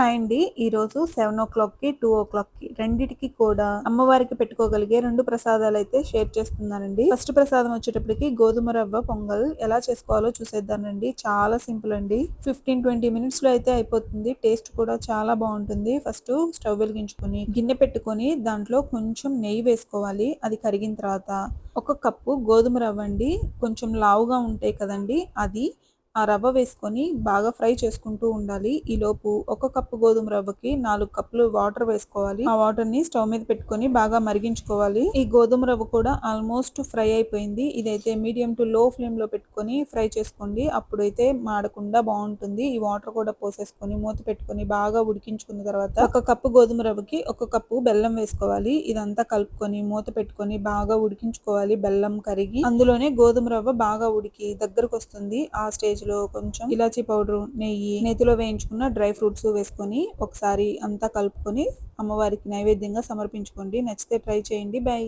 Hi అండి. ఈ రోజు సెవెన్ ఓ క్లాక్కి టూ ఓ క్లాక్కి రెండిటికి కూడా అమ్మవారికి పెట్టుకోగలిగే రెండు ప్రసాదాలు అయితే షేర్ చేస్తున్నానండి. ఫస్ట్ ప్రసాదం వచ్చేటప్పటికి గోధుమ రవ్వ పొంగల్ ఎలా చేసుకోవాలో చూసేద్దానండి చాలా సింపుల్ అండి. ఫిఫ్టీన్ ట్వంటీ మినిట్స్లో అయితే అయిపోతుంది. టేస్ట్ కూడా చాలా బాగుంటుంది. ఫస్ట్ స్టవ్ వెలిగించుకొని గిన్నె పెట్టుకొని దాంట్లో కొంచెం నెయ్యి వేసుకోవాలి. అది కరిగిన తర్వాత ఒక కప్పు గోధుమ రవ్వ అండి. కొంచెం లావుగా ఉంటాయి కదండి అది ఆ రవ్వ వేసుకొని బాగా ఫ్రై చేసుకుంటూ ఉండాలి. ఈ లోపు ఒక కప్పు గోధుమ రవ్వకి నాలుగు కప్పులు వాటర్ వేసుకోవాలి. ఆ వాటర్ని స్టవ్ మీద పెట్టుకొని బాగా మరిగించుకోవాలి. ఈ గోధుమ రవ్వ కూడా ఆల్మోస్ట్ ఫ్రై అయిపోయింది. ఇదైతే మీడియం టు లో ఫ్లేమ్లో పెట్టుకొని ఫ్రై చేసుకోండి. అప్పుడైతే మాడకుండా బాగుంటుంది. ఈ వాటర్ కూడా పోసేసుకొని మూత పెట్టుకొని బాగా ఉడికించుకున్న తర్వాత ఒక కప్పు గోధుమ రవ్వకి ఒక కప్పు బెల్లం వేసుకోవాలి. ఇదంతా కలుపుకొని మూత పెట్టుకొని బాగా ఉడికించుకోవాలి. బెల్లం కరిగి అందులోనే గోధుమ రవ్వ బాగా ఉడికి దగ్గరకు వస్తుంది. ఆ స్టేజ్ లో కొంచెం ఇలాచీ పౌడర్ నెయ్యి నేతిలో వేయించుకున్న డ్రై ఫ్రూట్స్ వేసుకొని ఒకసారి అంతా కలుపుకొని అమ్మవారికి నైవేద్యంగా సమర్పించుకోండి. నచ్చితే ట్రై చేయండి. బై